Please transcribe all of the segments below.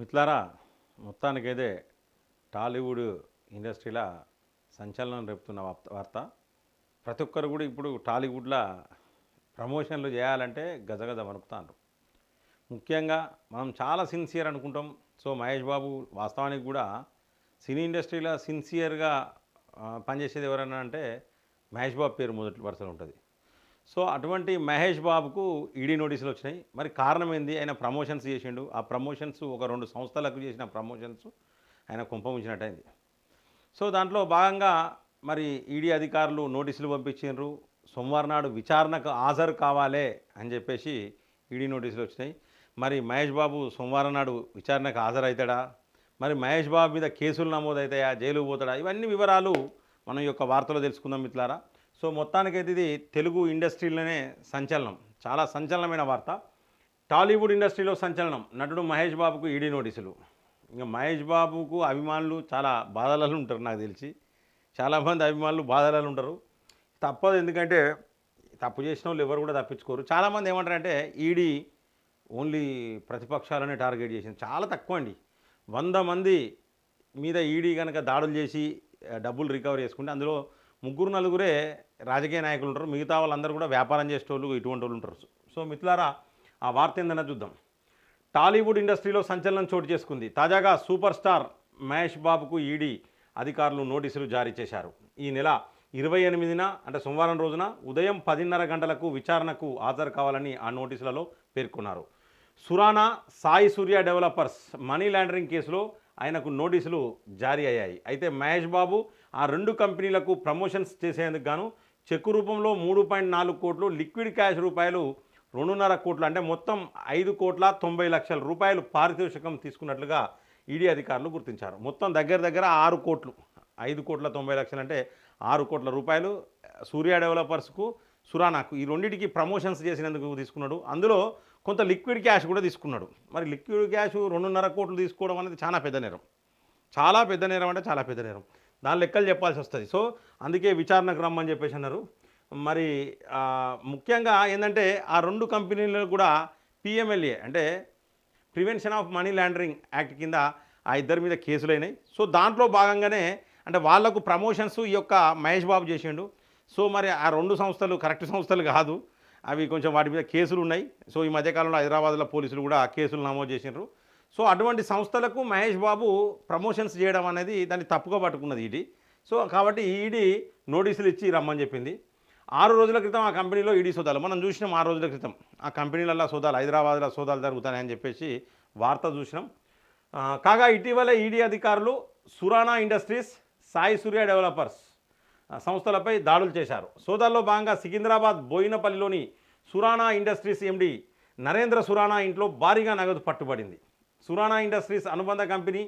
మిత్లారా మొత్తానికైతే టాలీవుడ్ ఇండస్ట్రీలో సంచలనం రేపుతున్న వార్త- వార్త. ప్రతి ఒక్కరు కూడా ఇప్పుడు టాలీవుడ్లో ప్రమోషన్లు చేయాలంటే గజగజ వణుకుతాండ్రు. ముఖ్యంగా మనం చాలా సిన్సియర్ అనుకుంటాం. సో మహేష్ బాబు వాస్తవానికి కూడా సినీ ఇండస్ట్రీలో సిన్సియర్గా పనిచేసేది ఎవరన్నా అంటే మహేష్ బాబు పేరు మొదటి వరుసలో ఉంటుంది. సో అటువంటి మహేష్ బాబుకు ఈడీ నోటీసులు వచ్చినాయి. మరి కారణం ఏంది? ఆయన ప్రమోషన్స్ చేసిండు. ఆ ప్రమోషన్స్ ఒక రెండు సంస్థలకు చేసిన ప్రమోషన్స్ ఆయన కుంభముంచినట్టయింది సో దాంట్లో భాగంగా మరి ఈడీ అధికారులు నోటీసులు పంపించారు సోమవారం నాడు విచారణకు హాజరు కావాలే అని చెప్పేసి ఈడీ నోటీసులు వచ్చినాయి. మరి మహేష్ బాబు సోమవారం నాడు విచారణకు హాజరవుతాడా? మరి మహేష్ బాబు మీద కేసులు నమోదవుతాయా? జైలుకు పోతాడా? ఇవన్నీ వివరాలు మనం ఈ యొక్క వార్తలో తెలుసుకుందాం మిత్రులారా. సో మొత్తానికైతే ఇది తెలుగు ఇండస్ట్రీలోనే సంచలనం. చాలా సంచలనమైన వార్త. టాలీవుడ్ ఇండస్ట్రీలో సంచలనం. నటుడు మహేష్ బాబుకు ఈడీ నోటీసులు. ఇంకా మహేష్ బాబుకు అభిమానులు చాలా బాధలలో ఉంటారు నాకు తెలిసి. చాలామంది అభిమానులు బాధలలో ఉంటారు. తప్పదు ఎందుకంటే తప్పు చేసిన వాళ్ళు ఎవరు కూడా తప్పించుకోరు. చాలామంది ఏమంటారంటే ఈడీ ఓన్లీ ప్రతిపక్షాలనే టార్గెట్ చేసింది. చాలా తక్కువ అండి. వంద మంది మీద ఈడీ కనుక దాడులు చేసి డబ్బులు రికవర్ చేసుకుంటే అందులో ముగ్గురు నలుగురే రాజకీయ నాయకులు ఉంటారు. మిగతా వాళ్ళందరూ కూడా వ్యాపారం చేసేటోళ్ళు ఇటువంటి వాళ్ళు ఉంటారు. సో మిత్రులారా ఆ వార్త ఏందన్న చూద్దాం. టాలీవుడ్ ఇండస్ట్రీలో సంచలనం చోటు చేసుకుంది. తాజాగా సూపర్ స్టార్ మహేష్ బాబుకు ఈడీ అధికారులు నోటీసులు జారీ చేశారు. ఈ నెల ఇరవై ఎనిమిదిన అంటే సోమవారం రోజున ఉదయం పదిన్నర గంటలకు విచారణకు హాజరు కావాలని ఆ నోటీసులలో పేర్కొన్నారు. Surana Sai Surya developers money laundering కేసులో ఆయనకు నోటీసులు జారీ అయ్యాయి. అయితే మహేష్ బాబు ఆ రెండు కంపెనీలకు ప్రమోషన్స్ చేసేందుకు గాను చెక్కు రూపంలో మూడు పాయింట్ నాలుగు కోట్లు లిక్విడ్ క్యాష్ రూపాయలు రెండున్నర కోట్లు అంటే మొత్తం ఐదు కోట్ల తొంభై లక్షల రూపాయలు పారితోషికం తీసుకున్నట్లుగా ఈడీ అధికారులు గుర్తించారు. మొత్తం దగ్గర దగ్గర ఆరు కోట్లు ఐదు కోట్ల తొంభై లక్షలు అంటే ఆరు కోట్ల రూపాయలు సూర్య డెవలపర్స్కు సురానాకు ఈ రెండింటికి ప్రమోషన్స్ చేసినందుకు తీసుకున్నాడు. అందులో కొంత లిక్విడ్ క్యాష్ కూడా తీసుకున్నాడు. మరి లిక్విడ్ క్యాష్ రెండున్నర కోట్లు తీసుకోవడం అనేది చాలా పెద్ద నేరం. చాలా పెద్ద నేరం అంటే చాలా పెద్ద నేరం. దాని లెక్కలు చెప్పాల్సి వస్తుంది. సో అందుకే విచారణకు రమ్మని చెప్పేసి అన్నారు. మరి ముఖ్యంగా ఏంటంటే ఆ రెండు కంపెనీలు కూడా పిఎంఎల్ఏ అంటే prevention of money laundering act కింద ఆ ఇద్దరి మీద కేసులైనాయి సో దాంట్లో భాగంగానే అంటే వాళ్ళకు ప్రమోషన్స్ ఈ యొక్క మహేష్ బాబు చేసిండు. సో మరి ఆ రెండు సంస్థలు కరెక్ట్ సంస్థలు కాదు. అవి కొంచెం వాటి మీద కేసులు ఉన్నాయి. సో ఈ మధ్యకాలంలో హైదరాబాద్లో పోలీసులు కూడా కేసులు నమోదు చేసినారు సో అటువంటి సంస్థలకు మహేష్ బాబు ప్రమోషన్స్ చేయడం అనేది దాన్ని తప్పుగా పట్టుకున్నది ఈడీ. సో కాబట్టి ఈడీ నోటీసులు ఇచ్చి రమ్మని చెప్పింది. ఆరు రోజుల క్రితం ఆ కంపెనీలో ఈడీ సోదాలు. మనం చూసినాం ఆరు రోజుల క్రితం. ఆ కంపెనీలలో సోదాలు హైదరాబాద్లో సోదాలు జరుగుతాయని చెప్పేసి వార్త చూసినాం. కాగా ఇటీవల ఈడీ అధికారులు సురానా ఇండస్ట్రీస్ సాయి సూర్య డెవలపర్స్ ఆ, సంస్థలపై దాడులు చేశారు. సోదాల్లో భాగంగా సికింద్రాబాద్ బోయినపల్లిలోని సురానా ఇండస్ట్రీస్ ఎండి నరేంద్ర సురానా ఇంట్లో భారీగా నగదు పట్టుబడింది. సురానా ఇండస్ట్రీస్ అనుబంధ కంపెనీ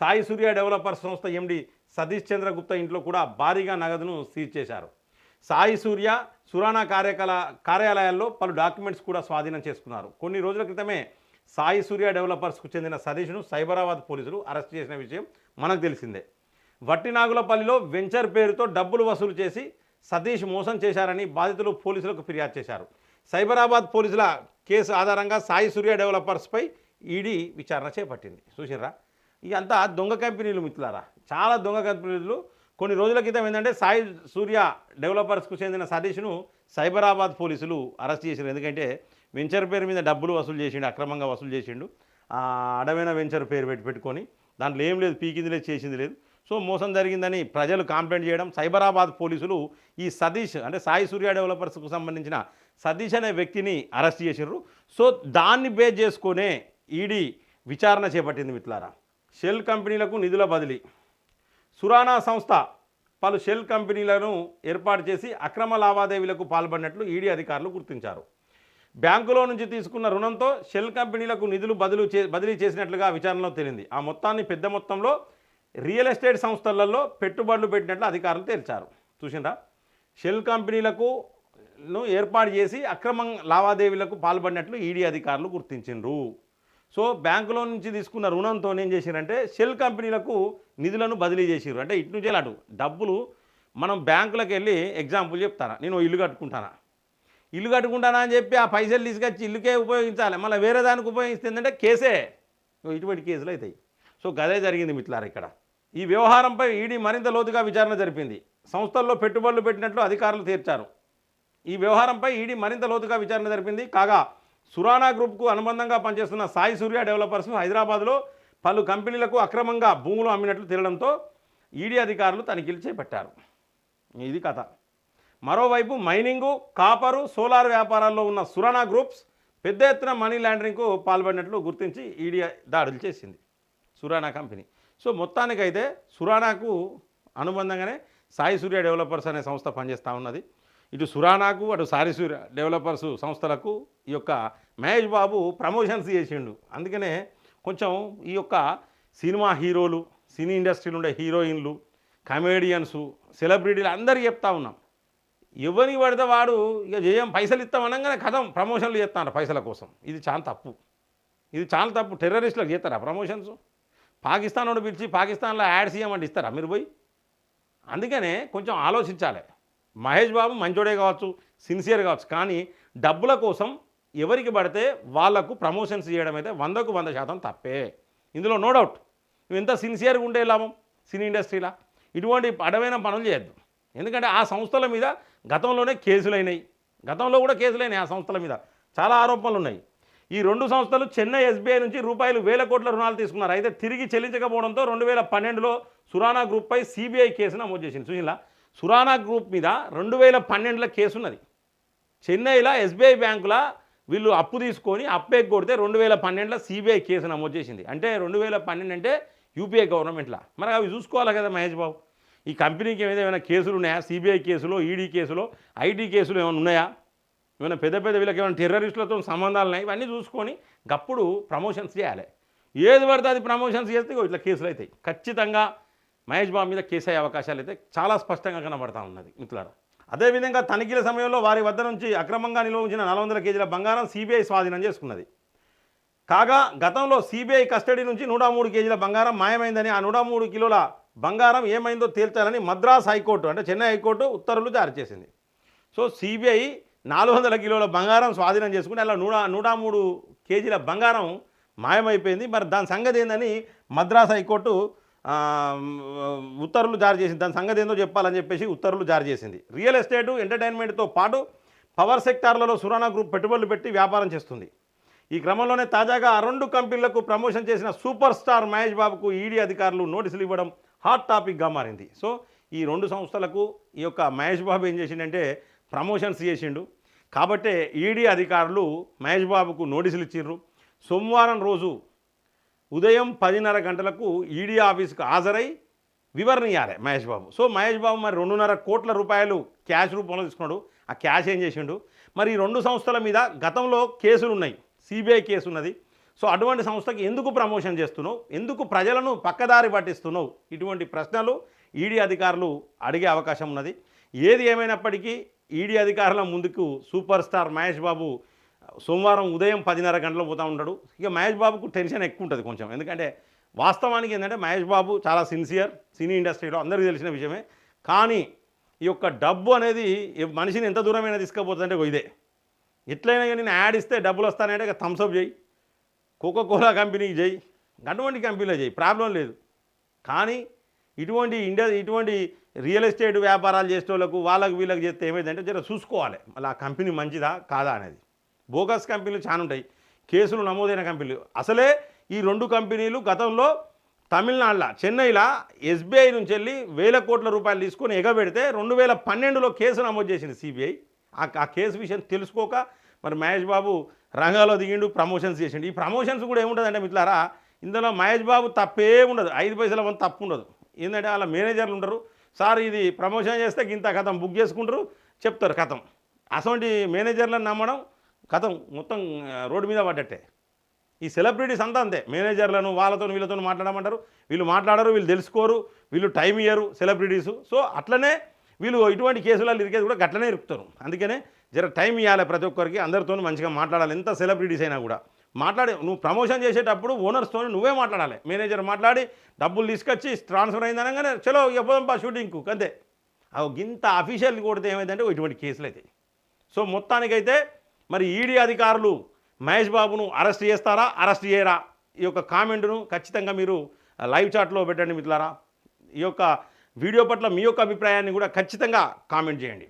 సాయి సూర్య డెవలపర్స్ సంస్థ ఎండి సతీష్ చంద్ర గుప్తా ఇంట్లో కూడా భారీగా నగదును సీజ్ చేశారు. సాయి సూర్య సురానా కార్యకల కార్యాలయాల్లో పలు డాక్యుమెంట్స్ కూడా స్వాధీనం చేసుకున్నారు. కొన్ని రోజుల క్రితమే సాయి సూర్య డెవలపర్స్కు చెందిన సతీష్ను సైబరాబాద్ పోలీసులు అరెస్ట్ చేసిన విషయం మనకు తెలిసిందే. వట్టినాగులపల్లిలో వెంచర్ పేరుతో డబ్బులు వసూలు చేసి సతీష్ మోసం చేశారని బాధితులు పోలీసులకు ఫిర్యాదు చేశారు. సైబరాబాద్ పోలీసుల కేసు ఆధారంగా సాయి సూర్య డెవలపర్స్పై ఈడీ విచారణ చేపట్టింది. చూసిర్రా? ఇదంతా దొంగ కంపెనీలు మిత్రులారా. చాలా దొంగ కంపెనీలు. కొన్ని రోజుల క్రితం ఏంటంటే సాయి సూర్య డెవలపర్స్కు చెందిన సతీష్ను సైబరాబాద్ పోలీసులు అరెస్ట్ చేశారు ఎందుకంటే వెంచర్ పేరు మీద డబ్బులు వసూలు చేసిండు అక్రమంగా వసూలు చేసిండు. అడవైన వెంచర్ పేరు పెట్టి పెట్టుకొని దాంట్లో ఏం లేదు పీకింది లేదు చేసింది లేదు. సో మోసం జరిగిందని ప్రజలు కంప్లైంట్ చేయడం సైబరాబాద్ పోలీసులు ఈ సతీష్ అంటే సాయి సూర్య డెవలపర్స్కు సంబంధించిన సతీష్ అనే వ్యక్తిని అరెస్ట్ చేసిర్రు. సో దాన్ని బేస్ చేసుకునే ఈడీ విచారణ చేపట్టింది మిత్రులారా. షెల్ కంపెనీలకు నిధుల బదిలీ. సురానా సంస్థ పలు షెల్ కంపెనీలను ఏర్పాటు చేసి అక్రమ లావాదేవీలకు పాల్పడినట్లు ఈడీ అధికారులు గుర్తించారు. బ్యాంకులో నుంచి తీసుకున్న రుణంతో షెల్ కంపెనీలకు నిధులు బదులు చే బదిలీ చేసినట్లుగా విచారణలో తేలింది. ఆ మొత్తాన్ని పెద్ద మొత్తంలో రియల్ ఎస్టేట్ సంస్థలలో పెట్టుబడులు పెట్టినట్లు అధికారులు తేల్చారు. చూసిండ్రా? షెల్ కంపెనీలకు ఏర్పాటు చేసి అక్రమ లావాదేవీలకు పాల్పడినట్లు ఈడీ అధికారులు గుర్తించిండ్రు. సో బ్యాంకులో నుంచి తీసుకున్న రుణంతో ఏం చేశారంటే షెల్ కంపెనీలకు నిధులను బదిలీ చేసిర్రు. అంటే ఇటు నుంచి అటు డబ్బులు మనం బ్యాంకులకు వెళ్ళి ఎగ్జాంపుల్ చెప్తారా నేను ఇల్లు కట్టుకుంటానా? ఇల్లు కట్టుకుంటానా అని చెప్పి ఆ పైసలు తీసుకొచ్చి ఇల్లుకే ఉపయోగించాలి. మళ్ళీ వేరే దానికి ఉపయోగిస్తే ఏంటంటే కేసే. ఇటువంటి కేసులు అవుతాయి. సో గదే జరిగింది మిత్రులారా ఇక్కడ. ఈ వ్యవహారంపై ఈడీ మరింత లోతుగా విచారణ జరిపింది. సంస్థల్లో పెట్టుబడులు పెట్టినట్లు అధికారులు తీర్చారు. ఈ వ్యవహారంపై ఈడీ మరింత లోతుగా విచారణ జరిపింది. కాగా సురానా గ్రూప్కు అనుబంధంగా పనిచేస్తున్న సాయి సూర్య డెవలపర్స్ హైదరాబాద్లో పలు కంపెనీలకు అక్రమంగా భూములు అమ్మినట్లు తేలడంతో ఈడీ అధికారులు తనిఖీలు చేపట్టారు. ఇది కథ. మరోవైపు మైనింగు కాపరు సోలార్ వ్యాపారాల్లో ఉన్న సురానా గ్రూప్స్ పెద్ద ఎత్తున మనీ లాండరింగ్కు పాల్పడినట్లు గుర్తించి ఈడీ దాడులు చేసింది సురానా కంపెనీ. సో మొత్తానికైతే సురానాకు అనుబంధంగానే సాయి సూర్య డెవలపర్స్ అనే సంస్థ పనిచేస్తూ ఉన్నది. ఇటు సురానాకు అటు సాయి సూర్య డెవలపర్స్ సంస్థలకు ఈ యొక్క మహేష్ బాబు ప్రమోషన్స్ చేసిండు. అందుకనే కొంచెం ఈ యొక్క సినిమా హీరోలు సినీ ఇండస్ట్రీలో ఉండే హీరోయిన్లు కమేడియన్స్ సెలబ్రిటీలు అందరు చెప్తా ఉన్నాం. ఎవరిని పడితే వాడు ఇక జయం పైసలు ఇస్తాం అనగానే కథం ప్రమోషన్లు చేస్తాను పైసల కోసం. ఇది చాలా తప్పు. ఇది చాలా తప్పు. టెర్రరిస్టులకు చేస్తారా ప్రమోషన్స్? పాకిస్తాన్ వాడు పిలిచి పాకిస్తాన్లో యాడ్స్ ఇవ్వమంటే ఇస్తారా మీరు పోయి? అందుకనే కొంచెం ఆలోచించాలి. మహేష్ బాబు మంచోడే కావచ్చు సిన్సియర్ కావచ్చు కానీ డబ్బుల కోసం ఎవరికి పడితే వాళ్ళకు ప్రమోషన్స్ చేయడం అయితే వందకు వంద శాతం తప్పే. ఇందులో నో డౌట్ నువ్వు ఎంత సిన్సియర్గా ఉంటే లాభం సినీ ఇండస్ట్రీలా? ఇటువంటి అడవైన పనులు చేయొద్దు. ఎందుకంటే ఆ సంస్థల మీద గతంలోనే కేసులైనాయి. గతంలో కూడా కేసులైనాయి ఆ సంస్థల మీద. చాలా ఆరోపణలు ఉన్నాయి. ఈ రెండు సంస్థలు చెన్నై ఎస్బీఐ నుంచి రూపాయలు వేల కోట్ల రుణాలు తీసుకున్నారు. అయితే తిరిగి చెల్లించకపోవడంతో రెండు వేల పన్నెండులో సురానా గ్రూప్పై సిబిఐ కేసు నమోదు చేసింది. సుశీలా సురానా గ్రూప్ మీద రెండు వేల పన్నెండులో కేసు ఉన్నది చెన్నైలో ఎస్బీఐ బ్యాంకుల వీళ్ళు అప్పు తీసుకొని అప్పే కొడితే రెండు వేల పన్నెండులో సిబిఐ కేసు నమోదు చేసింది. అంటే రెండు వేల పన్నెండు అంటే యూపీఐ గవర్నమెంట్లో. మరి అవి చూసుకోవాలి కదా మహేష్ బాబు. ఈ కంపెనీకి ఏమైనా ఏమైనా కేసులు ఉన్నాయా? సిబిఐ కేసులో ఈడీ కేసులో ఐటీ కేసులు ఏమైనా ఉన్నాయా? ఏమైనా పెద్ద పెద్ద వీళ్ళకి ఏమైనా టెర్రరిస్టులతో సంబంధాలు ఉన్నాయి? ఇవన్నీ చూసుకొని గప్పుడు ప్రమోషన్స్ చేయాలి. ఏది పడితే అది ప్రమోషన్స్ చేస్తే ఇట్లా కేసులు అవుతాయి. ఖచ్చితంగా మహేష్ బాబు మీద కేసు అయ్యే అవకాశాలు అయితే చాలా స్పష్టంగా కనబడతా ఉన్నది మిత్రులారా. అదేవిధంగా తనిఖీల సమయంలో వారి వద్ద నుంచి అక్రమంగా నిల్వ ఉంచిన నాలుగు వందల కేజీల బంగారం సిబిఐ స్వాధీనం చేసుకున్నది. కాగా గతంలో సిబిఐ కస్టడీ నుంచి నూట మూడు కేజీల బంగారం మాయమైందని ఆ నూట మూడు కిలోల బంగారం ఏమైందో తేల్చాలని మద్రాస్ హైకోర్టు అంటే చెన్నై హైకోర్టు ఉత్తర్వులు జారీ చేసింది. సో సిబిఐ నాలుగు వందల కిలోల బంగారం స్వాధీనం చేసుకుని అలా నూట నూట మూడు కేజీల బంగారం మాయమైపోయింది. మరి దాని సంగతి ఏందని మద్రాస్ హైకోర్టు ఉత్తర్వులు జారీ చేసింది. దాని సంగతి ఏందో చెప్పాలని చెప్పేసి ఉత్తర్వులు జారీ చేసింది. రియల్ ఎస్టేటు ఎంటర్టైన్మెంట్తో పాటు పవర్ సెక్టార్లలో సురానా గ్రూప్ పెట్టుబడులు పెట్టి వ్యాపారం చేస్తుంది. ఈ క్రమంలోనే తాజాగా ఆ రెండు కంపెనీలకు ప్రమోషన్ చేసిన సూపర్ స్టార్ మహేష్ బాబుకు ఈడీ అధికారులు నోటీసులు ఇవ్వడం హాట్ టాపిక్గా మారింది. సో ఈ రెండు సంస్థలకు ఈ యొక్క మహేష్ బాబు ఏం చేసిండంటే ప్రమోషన్స్ చేసిండు. కాబట్టే ఈడీ అధికారులు మహేష్ బాబుకు నోటీసులు ఇచ్చిర్రు సోమవారం రోజు ఉదయం పదిన్నర గంటలకు ఈడీ ఆఫీస్కి హాజరై వివరణ ఇవ్వాలి మహేష్ బాబు. సో మహేష్ బాబు మరి రెండున్నర కోట్ల రూపాయలు క్యాష్ రూపంలో తీసుకున్నాడు. ఆ క్యాష్ ఏం చేసిండు? మరి ఈ రెండు సంస్థల మీద గతంలో కేసులు ఉన్నాయి. సిబిఐ కేసు ఉన్నది. సో అటువంటి సంస్థకి ఎందుకు ప్రమోషన్ చేస్తున్నావు? ఎందుకు ప్రజలను పక్కదారి పట్టిస్తున్నావు? ఇటువంటి ప్రశ్నలు ఈడీ అధికారులు అడిగే అవకాశం ఉన్నది. ఏది ఏమైనప్పటికీ ఈడీ అధికారుల ముందుకు సూపర్ స్టార్ మహేష్ బాబు సోమవారం ఉదయం పదిన్నర గంటలో పోతూ ఉంటాడు. ఇక మహేష్ బాబుకు టెన్షన్ ఎక్కువ ఉంటుంది కొంచెం. ఎందుకంటే వాస్తవానికి ఏంటంటే మహేష్ బాబు చాలా సిన్సియర్ సినీ ఇండస్ట్రీలో అందరికీ తెలిసిన విషయమే. కానీ ఈ యొక్క డబ్బు అనేది మనిషిని ఎంత దూరమైనా తీసుకుపోతుందంటే ఇదే. ఎట్లయినా కానీ నేను యాడ్ ఇస్తే డబ్బులు వస్తానంటే ఇక థమ్స్అప్ చేయి. కోకో కోలా కంపెనీకి చేయి. అటువంటి కంపెనీలో చేయి. ప్రాబ్లం లేదు. కానీ ఇటువంటి ఇండియా ఇటువంటి రియల్ ఎస్టేట్ వ్యాపారాలు చేసే వాళ్ళకు వాళ్ళకు వీళ్ళకి చేస్తే ఏమైందంటే జర చూసుకోవాలి. మళ్ళీ ఆ కంపెనీ మంచిదా? కాదా అనేది. బోగస్ కంపెనీలు చాలా ఉంటాయి. కేసులు నమోదైన కంపెనీలు. అసలే ఈ రెండు కంపెనీలు గతంలో తమిళనాడులో చెన్నైలో ఎస్బీఐ నుంచి వెళ్ళి వేల కోట్ల రూపాయలు తీసుకొని ఎగబెడితే రెండు వేల పన్నెండులో కేసు నమోదు చేసింది సిబిఐ. ఆ కేసు విషయం తెలుసుకోక మరి మహేష్ బాబు రంగాలో దిగిండు ప్రమోషన్స్ చేసిండు. ఈ ప్రమోషన్స్ కూడా ఏముంటుందంటే మిట్లారా ఇందులో మహేష్ బాబు తప్పే ఉండదు. ఐదు పైసల మంది తప్పు ఉండదు. ఏంటంటే వాళ్ళ మేనేజర్లు ఉంటారు సార్ ఇది ప్రమోషన్ చేస్తే ఇంత కథం బుక్ చేసుకుంటారు చెప్తారు కథం. అటువంటి మేనేజర్లను నమ్మడం కథం మొత్తం రోడ్డు మీద పడ్డట్టే. ఈ సెలబ్రిటీస్ అంతా అంతే. మేనేజర్లను వాళ్ళతో వీళ్ళతో మాట్లాడమంటారు. వీళ్ళు మాట్లాడరు వీళ్ళు తెలుసుకోరు వీళ్ళు టైం ఇయ్యరు సెలబ్రిటీసు. సో అట్లనే వీళ్ళు ఇటువంటి కేసులలో ఇరికేది కూడా గట్లనే ఇరుకుతారు. అందుకనే జర టైం ఇవ్వాలి ప్రతి ఒక్కరికి అందరితో మంచిగా మాట్లాడాలి. ఎంత సెలబ్రిటీస్ అయినా కూడా. మాట్లాడే నువ్వు ప్రమోషన్ చేసేటప్పుడు ఓనర్స్తో నువ్వే మాట్లాడాలి. మేనేజర్ మాట్లాడి డబ్బులు తీసుకొచ్చి ట్రాన్స్ఫర్ అయింది అనగానే చలో ఎప్పుదంపా షూటింగ్కు. అంతే. అవి గింత అఫీషియల్ కొడితే ఏమైందంటే ఇటువంటి కేసులు అవుతాయి సో మొత్తానికైతే మరి ఈడీ అధికారులు మహేష్ బాబును అరెస్ట్ చేస్తారా? అరెస్ట్ చేయరా? ఈ యొక్క కామెంట్ను ఖచ్చితంగా మీరు లైవ్ చాట్లో పెట్టండి మిత్రులారా. ఈ యొక్క వీడియో పట్ల మీ యొక్క అభిప్రాయాన్ని కూడా ఖచ్చితంగా కామెంట్ చేయండి.